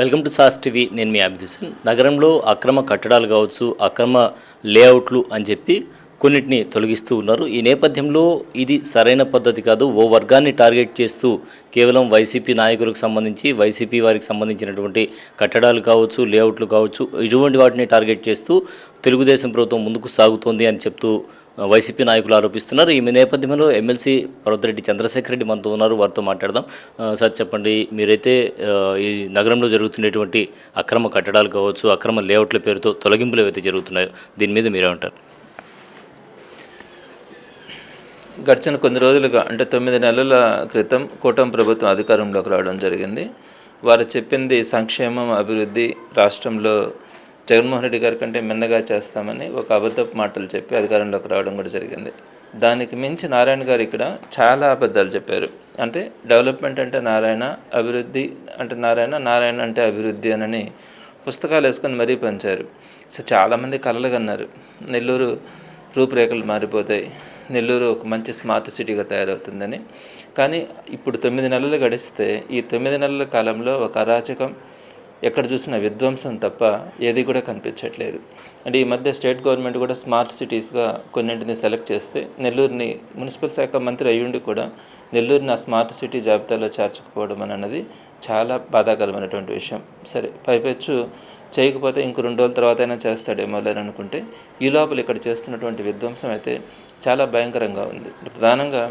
Welcome to sauce TV. నేను మీ అభిదిశన్ నగరంలో అక్రమ కట్టడాలు కావచ్చు అక్రమ లేఅవుట్లు అని చెప్పి కొన్నిటిని తొలగిస్తూ ఉన్నారు. ఈ నేపథ్యంలో ఇది సరైన పద్ధతి కాదు. ఓ వర్గాన్ని టార్గెట్ చేస్తూ కేవలం వైసీపీ నాయకులకు సంబంధించి వైసీపీ వారికి సంబంధించినటువంటి కట్టడాలు కావచ్చు లేఅవుట్లు కావచ్చు ఇటువంటి వాటిని టార్గెట్ చేస్తూ తెలుగుదేశం ప్రభుత్వం ముందుకు సాగుతోంది అని చెప్తూ వైసీపీ నాయకులు ఆరోపిస్తున్నారు. ఈ నేపథ్యంలో ఎమ్మెల్సీ పర్వతిరెడ్డి చంద్రశేఖర్ రెడ్డి మనతో ఉన్నారు. వారితో మాట్లాడదాం. సార్ చెప్పండి. మీరైతే ఈ నగరంలో జరుగుతున్నటువంటి అక్రమ కట్టడాలు కావచ్చు అక్రమ లేఅవుట్ల పేరుతో తొలగింపులు ఏవైతే జరుగుతున్నాయో దీని మీద మీరేమంటారు? గడిచిన కొన్ని రోజులుగా అంటే తొమ్మిది నెలల క్రితం కూటమి ప్రభుత్వం అధికారంలోకి రావడం జరిగింది. వారు చెప్పింది సంక్షేమం అభివృద్ధి రాష్ట్రంలో జగన్మోహన్ రెడ్డి గారి కంటే మిన్నగా చేస్తామని ఒక అబద్ధపు మాటలు చెప్పి అధికారంలోకి రావడం కూడా జరిగింది. దానికి మించి నారాయణ గారు ఇక్కడ చాలా అబద్ధాలు చెప్పారు. అంటే డెవలప్మెంట్ అంటే నారాయణ అభివృద్ధి అంటే నారాయణ నారాయణ అంటే అభివృద్ధి అనని పుస్తకాలు వేసుకొని మరీ పంచారు. సో చాలామంది కలలు కన్నారు. నెల్లూరు రూపురేఖలు మారిపోతాయి. నెల్లూరు ఒక మంచి స్మార్ట్ సిటీగా తయారవుతుందని. కానీ ఇప్పుడు తొమ్మిది నెలలు గడిస్తే ఈ తొమ్మిది నెలల కాలంలో ఒక అరాచకం ఎక్కడ చూసినా విధ్వంసం తప్ప ఏది కూడా కనిపించట్లేదు. అంటే ఈ మధ్య స్టేట్ గవర్నమెంట్ కూడా స్మార్ట్ సిటీస్గా కొన్నింటిని సెలెక్ట్ చేస్తే నెల్లూరుని మున్సిపల్ శాఖ మంత్రి అయ్యుండి కూడా నెల్లూరుని ఆ స్మార్ట్ సిటీ జాబితాలో చేర్చకపోవడం అని అన్నది చాలా బాధాకరమైనటువంటి విషయం. సరే పైపెచ్చు చేయకపోతే ఇంకో రెండు రోజుల తర్వాత అయినా చేస్తాడేమో అని అనుకుంటే ఈ లోపల ఇక్కడ చేస్తున్నటువంటి విధ్వంసం అయితే చాలా భయంకరంగా ఉంది. ప్రధానంగా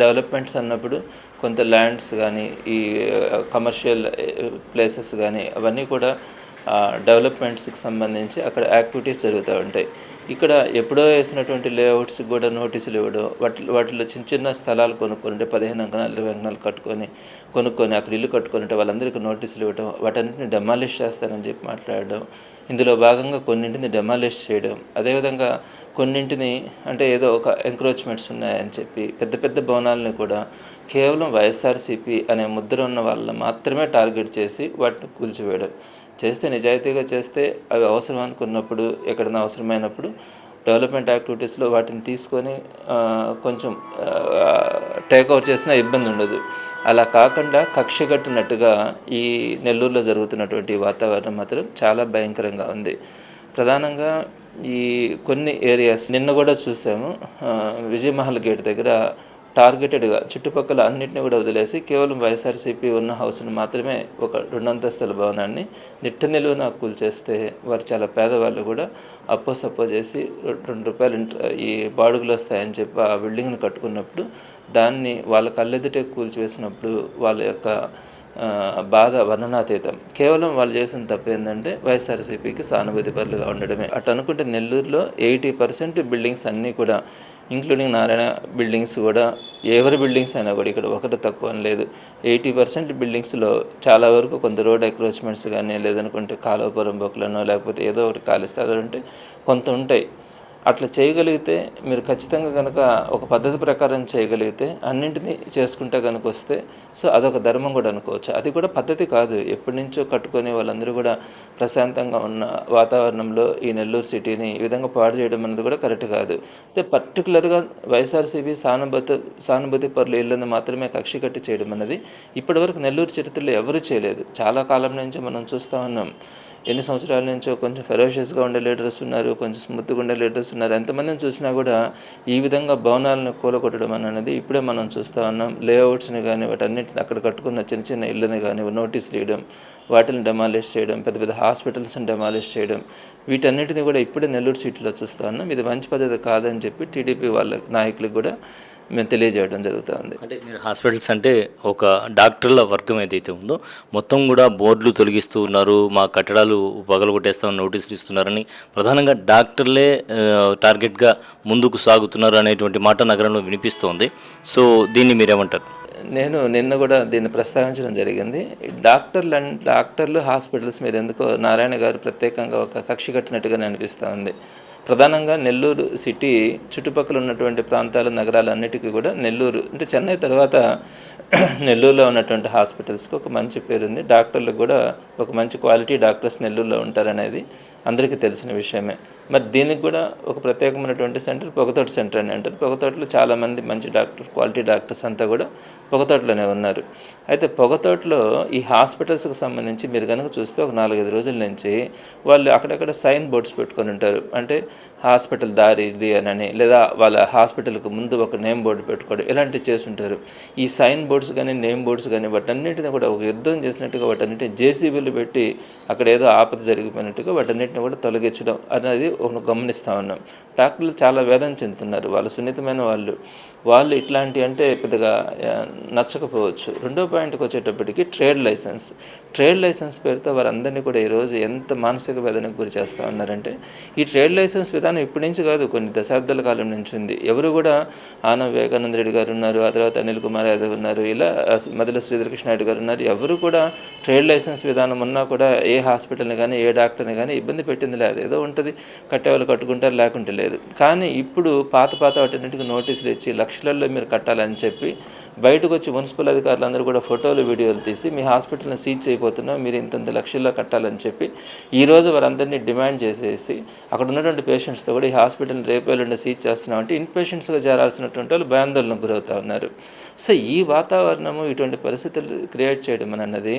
డెవలప్మెంట్స్ అన్నప్పుడు కొంత ల్యాండ్స్ కానీ ఈ కమర్షియల్ ప్లేసెస్ కానీ అవన్నీ కూడా డెవలప్మెంట్స్కి సంబంధించి అక్కడ యాక్టివిటీస్ జరుగుతూ ఉంటాయి. ఇక్కడ ఎప్పుడో వేసినటువంటి లేఅవుట్స్ కూడా నోటీసులు ఇవ్వడం. వాటి వాటిలో చిన్న చిన్న స్థలాలు కొనుక్కుంటే పదిహేను అంకణాలు ఇరవై అంకణాలు కట్టుకొని కొనుక్కొని అక్కడ ఇల్లు కట్టుకుంటే వాళ్ళందరికీ నోటీసులు ఇవ్వడం వాటన్నిటిని డెమాలిష్ చేస్తానని చెప్పి మాట్లాడడం. ఇందులో భాగంగా కొన్నింటిని డెమాలిష్ చేయడం. అదేవిధంగా కొన్నింటిని అంటే ఏదో ఒక ఎంక్రోచ్మెంట్స్ ఉన్నాయని చెప్పి పెద్ద పెద్ద భవనాలని కూడా కేవలం వైఎస్ఆర్సీపీ అనే ముద్ర ఉన్న వాళ్ళని మాత్రమే టార్గెట్ చేసి వాటిని కూల్చివేయడం. చేస్తే నిజాయితీగా చేస్తే అవి అవసరం అనుకున్నప్పుడు ఎక్కడైనా అవసరమైనప్పుడు డెవలప్మెంట్ యాక్టివిటీస్లో వాటిని తీసుకొని కొంచెం టేక్ చేసినా ఇబ్బంది ఉండదు. అలా కాకుండా కక్షగట్టినట్టుగా ఈ నెల్లూరులో జరుగుతున్నటువంటి వాతావరణం మాత్రం చాలా భయంకరంగా ఉంది. ప్రధానంగా ఈ కొన్ని ఏరియాస్ నిన్న కూడా చూసాము విజయమహల్ గేట్ దగ్గర టార్గెటెడ్గా చుట్టుపక్కల అన్నింటిని కూడా వదిలేసి కేవలం వైఎస్ఆర్సీపీ ఉన్న హౌస్ని మాత్రమే ఒక రెండంతస్తుల భవనాన్ని నిట్ట నిలువున కూల్చేస్తే వారు చాలా పేదవాళ్ళు కూడా అప్పో సప్పో చేసి రెండు రూపాయలు ఈ బాడుగులు వస్తాయని చెప్పి ఆ బిల్డింగ్ని కట్టుకున్నప్పుడు దాన్ని వాళ్ళ కళ్ళెదుటే కూల్చివేసినప్పుడు వాళ్ళ యొక్క బాధ వర్ణనాతీతం కేవలం వాళ్ళు చేసిన తప్పు ఏంటంటే వైఎస్ఆర్సీపీకి సానుభూతి పరులుగా ఉండడమే. అటు అనుకుంటే నెల్లూరులో ఎయిటీ పర్సెంట్ బిల్డింగ్స్ అన్నీ కూడా ఇంక్లూడింగ్ నారాయణ బిల్డింగ్స్ కూడా ఎవరి బిల్డింగ్స్ అయినా కూడా ఇక్కడ ఒకటి తక్కువ అని లేదు. ఎయిటీ పర్సెంట్ బిల్డింగ్స్లో చాలా వరకు కొంత రోడ్ అక్రోచ్మెంట్స్ కానీ లేదనుకుంటే కాలువపురం బొక్కలను లేకపోతే ఏదో ఒకటి ఖాళీ స్థలాలు ఉంటే కొంత ఉంటాయి. అట్లా చేయగలిగితే మీరు ఖచ్చితంగా కనుక ఒక పద్ధతి ప్రకారం చేయగలిగితే అన్నింటినీ చేసుకుంటే కనుక వస్తే సో అదొక ధర్మం కూడా అనుకోవచ్చు. అది కూడా పద్ధతి కాదు. ఎప్పటి నుంచో కట్టుకొని వాళ్ళందరూ కూడా ప్రశాంతంగా ఉన్న వాతావరణంలో ఈ నెల్లూరు సిటీని ఈ విధంగా పాడు చేయడం అనేది కూడా కరెక్ట్ కాదు. అయితే పర్టికులర్గా వైఎస్ఆర్సీపీ సానుభూతి సానుభూతి పరులు ఇళ్ళని మాత్రమే కక్షి కట్టి చేయడం అనేది ఇప్పటివరకు నెల్లూరు చరిత్రలో ఎవరు చేయలేదు. చాలా కాలం నుంచి మనం చూస్తూ ఉన్నాం. ఎన్ని సంవత్సరాల నుంచో కొంచెం ఫెరోషియస్గా ఉండే లీడర్స్ ఉన్నారు కొంచెం స్మూత్గా ఉండే లీడర్స్ ఉన్నారు. ఎంతమందిని చూసినా కూడా ఈ విధంగా భవనాలను కూలగొట్టడం అనేది ఇప్పుడే మనం చూస్తూ ఉన్నాం. లేఅవుట్స్ని కానీ వాటన్నిటిని అక్కడ కట్టుకున్న చిన్న చిన్న ఇళ్ళని కానీ నోటీసులు ఇవ్వడం వాటిని డెమాలిష్ చేయడం పెద్ద పెద్ద హాస్పిటల్స్ని డెమాలిష్ చేయడం వీటన్నిటిని కూడా ఇప్పుడే నెల్లూరు సిటీలో చూస్తూ ఉన్నాం. ఇది మంచి పద్ధతి కాదని చెప్పి టీడీపీ వాళ్ళ నాయకులకు కూడా మేము తెలియజేయడం జరుగుతూ ఉంది అంటే మీరు హాస్పిటల్స్ అంటే ఒక డాక్టర్ల వర్గం ఏదైతే ఉందో మొత్తం కూడా బోర్డులు తొలగిస్తూ ఉన్నారు మా కట్టడాలు పగలగొట్టేస్తామని నోటీసులు ఇస్తున్నారని ప్రధానంగా డాక్టర్లే టార్గెట్గా ముందుకు సాగుతున్నారు అనేటువంటి మాట నగరంలో వినిపిస్తోంది. సో దీన్ని మీరేమంటారు? నేను నిన్న కూడా దీన్ని ప్రస్తావించడం జరిగింది. డాక్టర్లు డాక్టర్లు హాస్పిటల్స్ మీద ఎందుకో నారాయణ గారు ప్రత్యేకంగా ఒక కక్షి కట్టినట్టుగానే అనిపిస్తూ ఉంది ప్రధానంగా నెల్లూరు సిటీ చుట్టుపక్కల ఉన్నటువంటి ప్రాంతాలు నగరాలన్నిటికీ కూడా నెల్లూరు అంటే చెన్నై తర్వాత నెల్లూరులో ఉన్నటువంటి హాస్పిటల్స్కి ఒక మంచి పేరు ఉంది డాక్టర్లు కూడా ఒక మంచి క్వాలిటీ డాక్టర్స్ నెల్లూరులో ఉంటారనేది అందరికీ తెలిసిన విషయమే. మరి దీనికి కూడా ఒక ప్రత్యేకమైనటువంటి సెంటర్ పొగతోట సెంటర్ అని అంటారు. పొగతోటలో చాలామంది మంచి డాక్టర్ క్వాలిటీ డాక్టర్స్ అంతా కూడా పొగతోటలోనే ఉన్నారు. అయితే పొగతోటలో ఈ హాస్పిటల్స్కి సంబంధించి మీరు కనుక చూస్తే ఒక నాలుగైదు రోజుల నుంచి వాళ్ళు అక్కడక్కడ సైన్ బోర్డ్స్ పెట్టుకొని ఉంటారు. అంటే హాస్పిటల్ దారి ఇది అని లేదా వాళ్ళ హాస్పిటల్కి ముందు ఒక నేమ్ బోర్డు పెట్టుకోవడం ఇలాంటివి చేస్తుంటారు. ఈ సైన్ బోర్డ్స్ కానీ నేమ్ బోర్డ్స్ కానీ వాటన్నిటిని కూడా ఒక యుద్ధం చేసినట్టుగా వాటన్నిటిని జేసీబీలు పెట్టి అక్కడ ఏదో ఆపద జరిగిపోయినట్టుగా వాటన్నిటిని కూడా తొలగించడం అనేది ఒక గమనిస్తూ ఉన్నాం. డాక్టర్లు చాలా వేదన చెందుతున్నారు వాళ్ళు సున్నితమైన వాళ్ళు. వాళ్ళు ఇట్లాంటి అంటే పెద్దగా నచ్చకపోవచ్చు. రెండో పాయింట్కి వచ్చేటప్పటికి ట్రేడ్ లైసెన్స్. ట్రేడ్ లైసెన్స్ పేరుతో వారందరినీ కూడా ఈరోజు ఎంత మానసిక వేదనకు గురి చేస్తూ ఉన్నారంటే ఈ ట్రేడ్ లైసెన్స్ విధానం ఇప్పటి నుంచి కాదు కొన్ని దశాబ్దాల కాలం నుంచి ఉంది. ఎవరు కూడా ఆన వివేకానంద రెడ్డి గారు ఉన్నారు ఆ తర్వాత అనిల్ కుమార్ యాదవ్ ఉన్నారు ఇలా మధుల మధ్యలో శ్రీధర్ కృష్ణ రెడ్డి గారు ఉన్నారు. ఎవరు కూడా ట్రేడ్ లైసెన్స్ విధానం ఉన్నా కూడా ఏ హాస్పిటల్ని కానీ ఏ డాక్టర్ని కానీ ఇబ్బంది పెట్టింది లేదు. ఏదో ఉంటుంది కట్టేవాళ్ళు కట్టుకుంటారు లేకుంటే లేదు. కానీ ఇప్పుడు పాత పాత వాటిన్నింటికి నోటీసులు ఇచ్చి లక్షలలో మీరు కట్టాలని చెప్పి బయటకు వచ్చి మున్సిపల్ అధికారులు అందరూ కూడా ఫోటోలు వీడియోలు తీసి మీ హాస్పిటల్ని సీజ్ చేయబోతున్నాం మీరు ఇంతంత లక్షల్లో కట్టాలని చెప్పి ఈరోజు వారందరినీ డిమాండ్ చేసేసి అక్కడ ఉన్నటువంటి పేషెంట్స్తో కూడా ఈ హాస్పిటల్ని రేపు ఎల్లుండి సీజ్ చేస్తున్నాం అంటే ఇన్ పేషెంట్స్గా చేరాల్సినటువంటి వాళ్ళు భయాందోళనకు గురవుతా ఉన్నారు. సో ఈ వాతావరణము ఇటువంటి పరిస్థితులు క్రియేట్ చేయడం అన్నది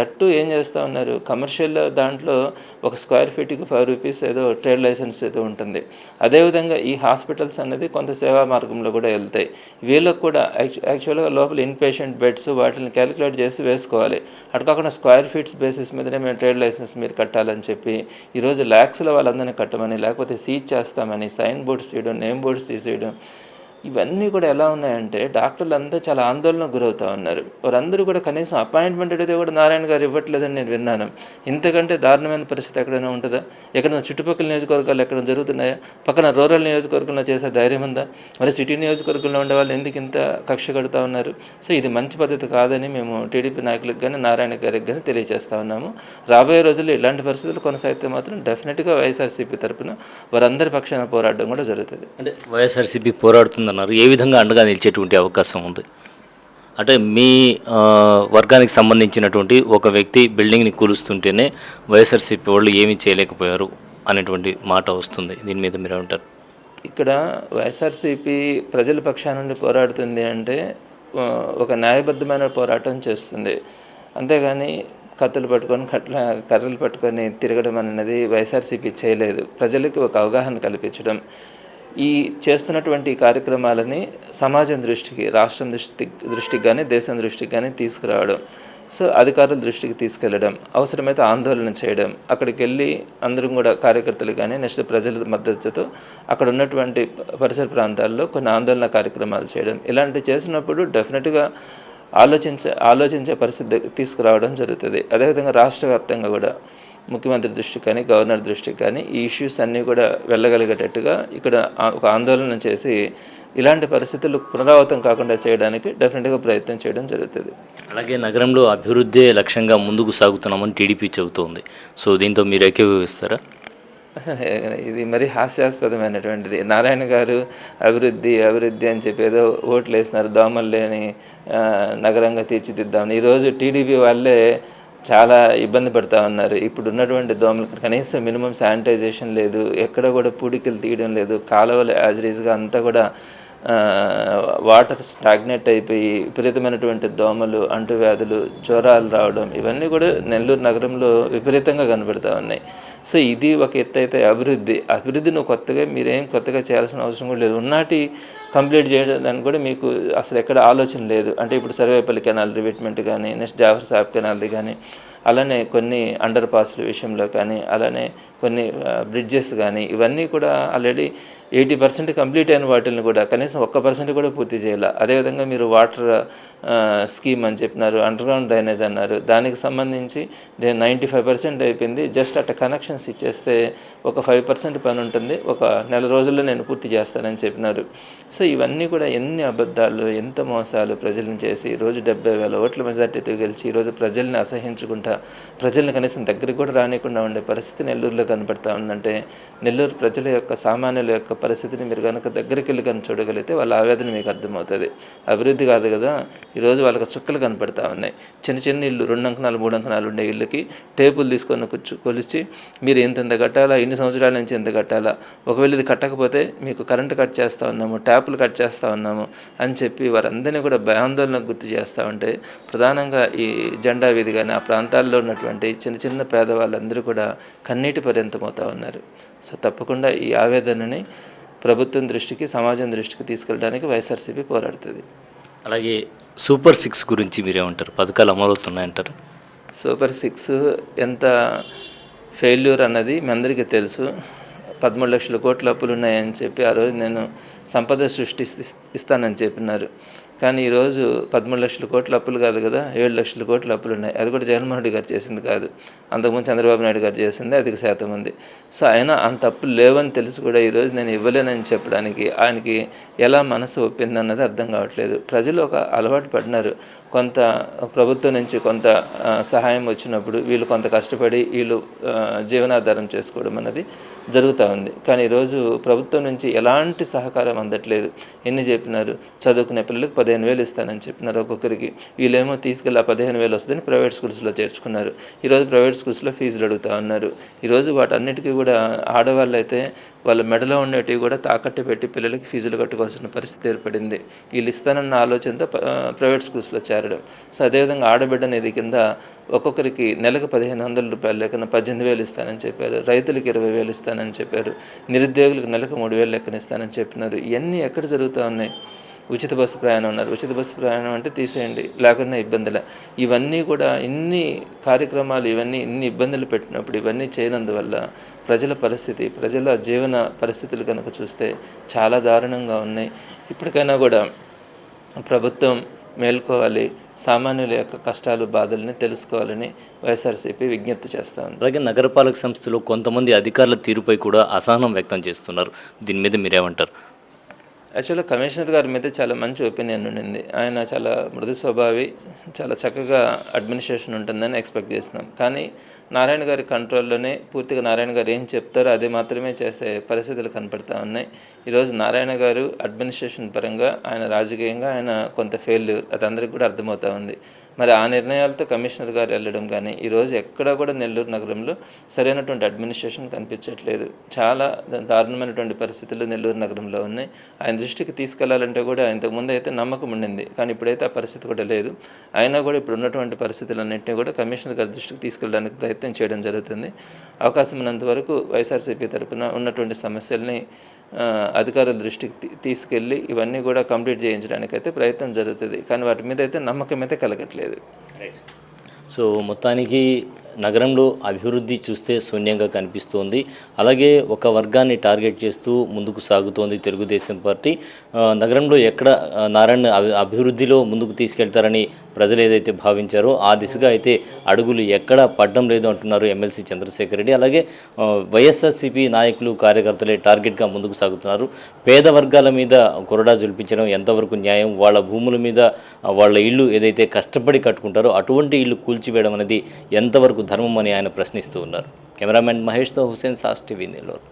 దట్టు ఏం చేస్తూ ఉన్నారు? కమర్షియల్ దాంట్లో ఒక స్క్వేర్ ఫీట్కి ఫైవ్ రూపీస్ ఏదో ట్రేడ్ లైసెన్స్ ఏదో ఉంటుంది. అదేవిధంగా ఈ హాస్పిటల్స్ అనేది కొంత సేవా మార్గంలో కూడా వెళ్తాయి. వీళ్ళకు కూడా యాక్చువల్ యాక్చువల్గా లోపల ఇన్ పేషెంట్ బెడ్స్ వాటిని క్యాలిక్యులేట్ చేసి వేసుకోవాలి. అటు కాకుండా స్క్వేర్ ఫీట్స్ బేసిస్ మీదనే మేము ట్రేడ్ లైసెన్స్ మీరు కట్టాలని చెప్పి ఈరోజు ల్యాక్స్లో వాళ్ళందరినీ కట్టమని లేకపోతే సీజ్ చేస్తామని సైన్ బోర్డ్స్ తీయడం నేమ్ బోర్డ్స్ తీసేయడం ఇవన్నీ కూడా ఎలా ఉన్నాయంటే డాక్టర్లు అంతా చాలా ఆందోళనకు గురవుతూ ఉన్నారు. వారందరూ కూడా కనీసం అపాయింట్మెంట్ అడిగితే కూడా నారాయణ గారు ఇవ్వట్లేదని నేను విన్నాను. ఇంతకంటే దారుణమైన పరిస్థితి ఎక్కడైనా ఉంటుందా? ఎక్కడైనా చుట్టుపక్కల నియోజకవర్గాలు ఎక్కడ జరుగుతున్నాయా? పక్కన రూరల్ నియోజకవర్గంలో చేసే ధైర్యం ఉందా? మరి సిటీ నియోజకవర్గంలో ఉండే వాళ్ళు ఎందుకు ఇంత కక్ష కడుతూ ఉన్నారు? సో ఇది మంచి పద్ధతి కాదని మేము టీడీపీ నాయకులకు కానీ నారాయణ గారికి కానీ తెలియజేస్తూ ఉన్నాము. రాబోయే రోజుల్లో ఇలాంటి పరిస్థితులు కొనసాగితే మాత్రం డెఫినెట్గా వైఎస్ఆర్సీపీ తరపున వారందరి పక్షాన పోరాడడం కూడా జరుగుతుంది. అంటే వైఎస్ఆర్సీపీ పోరాడుతుందన్నారు ఏ విధంగా అండగా నిలిచేటువంటి అవకాశం ఉంది? అంటే మీ వర్గానికి సంబంధించినటువంటి ఒక వ్యక్తి బిల్డింగ్ని కూలుస్తుంటేనే వైఎస్ఆర్సీపీ వాళ్ళు ఏమీ చేయలేకపోయారు అనేటువంటి మాట వస్తుంది. దీని మీద మీరు ఏమంటారు ఇక్కడ వైఎస్ఆర్సీపీ ప్రజల పక్షాన నుండి పోరాడుతుంది అంటే ఒక న్యాయబద్ధమైన పోరాటం చేస్తుంది. అంతేగాని కత్తులు పట్టుకొని కట్ల కర్రలు పట్టుకొని తిరగడం అనేది వైఎస్ఆర్సీపీ చేయలేదు. ప్రజలకు ఒక అవగాహన కల్పించడం. ఈ చేస్తున్నటువంటి కార్యక్రమాలని సమాజం దృష్టికి రాష్ట్రం దృష్టి దృష్టికి కానీ దేశం దృష్టికి కానీ తీసుకురావడం. సో అధికారుల దృష్టికి తీసుకెళ్ళడం అవసరమైతే ఆందోళన చేయడం అక్కడికి వెళ్ళి అందరం కూడా కార్యకర్తలు కానీ నెక్స్ట్ ప్రజల మద్దతుతో అక్కడ ఉన్నటువంటి పరిసర ప్రాంతాల్లో కొన్ని ఆందోళన కార్యక్రమాలు చేయడం. ఇలాంటివి చేసినప్పుడు డెఫినెట్గా ఆలోచించే ఆలోచించే పరిస్థితి తీసుకురావడం జరుగుతుంది. అదేవిధంగా రాష్ట్ర వ్యాప్తంగా కూడా ముఖ్యమంత్రి దృష్టికి కానీ గవర్నర్ దృష్టికి కానీ ఈ ఇష్యూస్ అన్నీ కూడా వెళ్ళగలిగేటట్టుగా ఇక్కడ ఒక ఆందోళన చేసి ఇలాంటి పరిస్థితులు పునరావృతం కాకుండా చేయడానికి డెఫినెట్గా ప్రయత్నం చేయడం జరుగుతుంది. అలాగే నగరంలో అభివృద్ధి లక్ష్యంగా ముందుకు సాగుతున్నామని టీడీపీ చెబుతోంది. సో దీంతో మీరు ఏకీభవిస్తారా? ఇది మరి హాస్యాస్పదమైనటువంటిది. నారాయణ గారు అభివృద్ధి అభివృద్ధి అని చెప్పి ఏదో ఓట్లు వేసినారు దోమలు లేని నగరంగా తీర్చిదిద్దామని. ఈరోజు టీడీపీ వాళ్ళే చాలా ఇబ్బంది పడతా ఉన్నారు. ఇప్పుడు ఉన్నటువంటి దోమలు కనీసం మినిమం శానిటైజేషన్ లేదు. ఎక్కడ కూడా పూడికలు తీయడం లేదు. కాలువలు యాజరీస్గా అంతా కూడా వాటర్ స్టాగ్నేట్ అయిపోయి విపరీతమైనటువంటి దోమలు అంటువ్యాధులు జ్వరాలు రావడం ఇవన్నీ కూడా నెల్లూరు నగరంలో విపరీతంగా కనబడతా ఉన్నాయి. సో ఇది ఒక ఎత్తు అయితే అభివృద్ధి అభివృద్ధిని కొత్తగా మీరేం కొత్తగా చేయాల్సిన అవసరం కూడా లేదు. ఉన్నాటి కంప్లీట్ చేయడానికి కూడా మీకు అసలు ఎక్కడ ఆలోచన లేదు. అంటే ఇప్పుడు సర్వేపల్లి కెనాల్ రివిట్మెంట్ కానీ నెక్స్ట్ జాఫర్ సాహెబ్ కెనాల్ది కానీ అలానే కొన్ని అండర్ పాస్ల విషయంలో కానీ అలానే కొన్ని బ్రిడ్జెస్ కానీ ఇవన్నీ కూడా ఆల్రెడీ ఎయిటీ పర్సెంట్ కంప్లీట్ అయిన వాటిని కూడా కనీసం ఒక్క పర్సెంట్ కూడా పూర్తి చేయాలి. అదేవిధంగా మీరు వాటర్ స్కీమ్ అని చెప్పినారు అండర్గ్రౌండ్ డ్రైనేజ్ అన్నారు. దానికి సంబంధించి నేను నైంటీ ఫైవ్ పర్సెంట్ అయిపోయింది. జస్ట్ అట్ట కనెక్షన్స్ ఇచ్చేస్తే ఒక ఫైవ్ పర్సెంట్ పని ఉంటుంది. ఒక నెల రోజుల్లో నేను పూర్తి చేస్తానని చెప్పినారు. సో ఇవన్నీ కూడా ఎన్ని అబద్ధాలు ఎంత మోసాలు ప్రజలను చేసి రోజు డెబ్బై వేల ఓట్ల మెజార్టీతో గెలిచి ఈరోజు ప్రజల్ని అసహించుకుంటా ప్రజల్ని కనీసం దగ్గరికి కూడా రానికుండా ఉండే పరిస్థితి నెల్లూరులో కనపడతా ఉందంటే నెల్లూరు ప్రజల యొక్క సామాన్యుల యొక్క పరిస్థితిని మీరు కనుక దగ్గరికి వెళ్ళి కనుక చూడగలిగితే వాళ్ళ ఆవేదన మీకు అర్థమవుతుంది. అభివృద్ధి కాదు కదా ఈరోజు వాళ్ళకి చుక్కలు కనపడతా ఉన్నాయి. చిన్న చిన్న ఇల్లు రెండు అంకణాలు మూడు అంకణాలు ఉండే ఇళ్ళకి టేపులు తీసుకొని కూర్చు కొలిచి మీరు ఎంత ఎంత కట్టాలా ఎన్ని సంవత్సరాల నుంచి ఎంత కట్టాలా ఒకవేళ ఇది కట్టకపోతే మీకు కరెంటు కట్ చేస్తూ ఉన్నాము ట్యాపులు కట్ చేస్తూ ఉన్నాము అని చెప్పి వారందరినీ కూడా భయాందోళనకు గుర్తు చేస్తూ ఉంటే ప్రధానంగా ఈ జెండా వీధి కానీ ఆ ప్రాంతాల్లో ఉన్నటువంటి చిన్న చిన్న పేదవాళ్ళందరూ కూడా కన్నీటి పర్యంతమవుతా ఉన్నారు. సో తప్పకుండా ఈ ఆవేదనని ప్రభుత్వం దృష్టికి సమాజం దృష్టికి తీసుకెళ్ళడానికి వైఎస్ఆర్సీపీ పోరాడుతుంది. అలాగే సూపర్ సిక్స్ గురించి మీరేమంటారు? పథకాలు అమలవుతున్నాయంటారు? సూపర్ సిక్స్ ఎంత ఫెయిల్యూర్ అన్నది మీ అందరికీ తెలుసు. పదమూడు లక్షల కోట్ల అప్పులు ఉన్నాయని చెప్పి ఆ రోజు నేను సంపద సృష్టి ఇస్తానని చెప్పినారు. కానీ ఈరోజు పదమూడు లక్షల కోట్ల అప్పులు కాదు కదా ఏడు లక్షల కోట్ల అప్పులు ఉన్నాయి. అది కూడా జగన్మోహన్ రెడ్డి గారు చేసింది కాదు. అంతకుముందు చంద్రబాబు నాయుడు గారు చేసింది అధిక శాతం ఉంది. సో ఆయన అంత అప్పులు లేవని తెలిసి కూడా ఈరోజు నేను ఇవ్వలేనని చెప్పడానికి ఆయనకి ఎలా మనసు ఒప్పింది అన్నది అర్థం కావట్లేదు. ప్రజలు ఒక అలవాటు పడినారు. కొంత ప్రభుత్వం నుంచి కొంత సహాయం వచ్చినప్పుడు వీళ్ళు కొంత కష్టపడి వీళ్ళు జీవనాధారం చేసుకోవడం అన్నది జరుగుతూ ఉంది. కానీ ఈరోజు ప్రభుత్వం నుంచి ఎలాంటి సహకారం అందట్లేదు. ఎన్ని చెప్పినారు. చదువుకునే పిల్లలకు పదిహేను వేలు ఇస్తానని చెప్పినారు ఒక్కొక్కరికి. వీళ్ళేమో తీసుకెళ్ళి ఆ పదిహేను వేలు వస్తుందని ప్రైవేట్ స్కూల్స్లో చేర్చుకున్నారు. ఈరోజు ప్రైవేట్ స్కూల్స్లో ఫీజులు అడుగుతా ఉన్నారు. ఈరోజు వాటన్నిటికీ కూడా ఆడవాళ్ళు అయితే వాళ్ళ మెడలో ఉండేటివి కూడా తాకట్టు పెట్టి పిల్లలకి ఫీజులు కట్టుకోవాల్సిన పరిస్థితి ఏర్పడింది. వీళ్ళు ఇస్తానన్న ఆలోచనతో ప్రైవేట్ స్కూల్స్లో చేరడం. సో అదేవిధంగా ఆడబిడ్డ అనేది కింద ఒక్కొక్కరికి నెలకు పదిహేను వందల రూపాయలు లెక్కన పద్దెనిమిది వేలు ఇస్తానని చెప్పారు. రైతులకు ఇరవై వేలు ఇస్తానని చెప్పారు. నిరుద్యోగులకు నెలకు మూడు వేలు లెక్కన ఇస్తానని చెప్పినారు. ఇవన్నీ ఎక్కడ జరుగుతూ ఉన్నాయి? ఉచిత బస్సు ప్రయాణం ఉన్నారు ఉచిత బస్సు ప్రయాణం అంటే తీసేయండి లేకుండా ఇబ్బందులే. ఇవన్నీ కూడా ఇన్ని కార్యక్రమాలు ఇవన్నీ ఇన్ని ఇబ్బందులు పెట్టినప్పుడు ఇవన్నీ చేయనందువల్ల ప్రజల పరిస్థితి ప్రజల జీవన పరిస్థితులు కనుక చూస్తే చాలా దారుణంగా ఉన్నాయి. ఇప్పటికైనా కూడా ప్రభుత్వం మేల్కోవాలి సామాన్యుల యొక్క కష్టాలు బాధల్ని తెలుసుకోవాలని వైఎస్ఆర్సీపీ విజ్ఞప్తి చేస్తాను అలాగే నగరపాలక సంస్థలో కొంతమంది అధికారుల తీరుపై కూడా అసహనం వ్యక్తం చేస్తున్నారు. దీని మీద మీరేమంటారు? యాక్చువల్గా కమిషనర్ గారి మీద చాలా మంచి ఒపీనియన్ ఉండింది. ఆయన చాలా మృదు స్వభావి చాలా చక్కగా అడ్మినిస్ట్రేషన్ ఉంటుందని ఎక్స్పెక్ట్ చేస్తున్నాం. కానీ నారాయణ గారి కంట్రోల్లోనే పూర్తిగా నారాయణ గారు ఏం చెప్తారో అది మాత్రమే చేసే పరిస్థితులు కనపడతా ఉన్నాయి. ఈరోజు నారాయణ గారు అడ్మినిస్ట్రేషన్ పరంగా ఆయన రాజకీయంగా ఆయన కొంత ఫెయిల్యూర్ అది అందరికీ కూడా అర్థమవుతా ఉంది. మరి ఆ నిర్ణయాలతో కమిషనర్ గారు వెళ్ళడం కానీ ఈరోజు ఎక్కడా కూడా నెల్లూరు నగరంలో సరైనటువంటి అడ్మినిస్ట్రేషన్ కనిపించట్లేదు. చాలా దారుణమైనటువంటి పరిస్థితులు నెల్లూరు నగరంలో ఉన్నాయి. ఆయన దృష్టికి తీసుకెళ్ళాలంటే కూడా ఇంతకుముందు అయితే నమ్మకం ఉండింది. కానీ ఇప్పుడైతే ఆ పరిస్థితి కూడా లేదు. అయినా కూడా ఇప్పుడు ఉన్నటువంటి పరిస్థితులన్నింటినీ కూడా కమిషనర్ గారి దృష్టికి తీసుకెళ్ళడానికి ప్రయత్నం చేయడం జరుగుతుంది. అవకాశం ఉన్నంత వరకు వైఎస్ఆర్సీపీ తరఫున ఉన్నటువంటి సమస్యల్ని అధికారుల దృష్టికి తీ- తీసుకెళ్ళి ఇవన్నీ కూడా కంప్లీట్ చేయించడానికైతే ప్రయత్నం జరుగుతుంది. కానీ వాటి మీద అయితే నమ్మకం అయితే కలగట్లేదు. సో మొత్తానికి నగరంలో అభివృద్ధి చూస్తే శూన్యంగా కనిపిస్తోంది. అలాగే ఒక వర్గాన్ని టార్గెట్ చేస్తూ ముందుకు సాగుతోంది తెలుగుదేశం పార్టీ. నగరంలో ఎక్కడ నారాయణ అభి- అభివృద్ధిలో ముందుకు తీసుకెళ్తారని ప్రజలు ఏదైతే భావించారో ఆ దిశగా అయితే అడుగులు ఎక్కడా పడడం లేదు అంటున్నారు ఎమ్మెల్సీ చంద్రశేఖర్ రెడ్డి. అలాగే వైఎస్ఆర్సీపీ నాయకులు కార్యకర్తలే టార్గెట్గా ముందుకు సాగుతున్నారు. పేద వర్గాల మీద కొరడా జుల్పించడం ఎంతవరకు న్యాయం? వాళ్ళ భూముల మీద వాళ్ళ ఇల్లు ఏదైతే కష్టపడి కట్టుకుంటారో అటువంటి ఇల్లు కూల్చివేయడం అనేది ఎంతవరకు ధర్మం అని ఆయన ప్రశ్నిస్తూ ఉన్నారు. కెమెరామెన్ మహేష్తో హుసేన్ సాస్ టీవీ నెల్లూరు.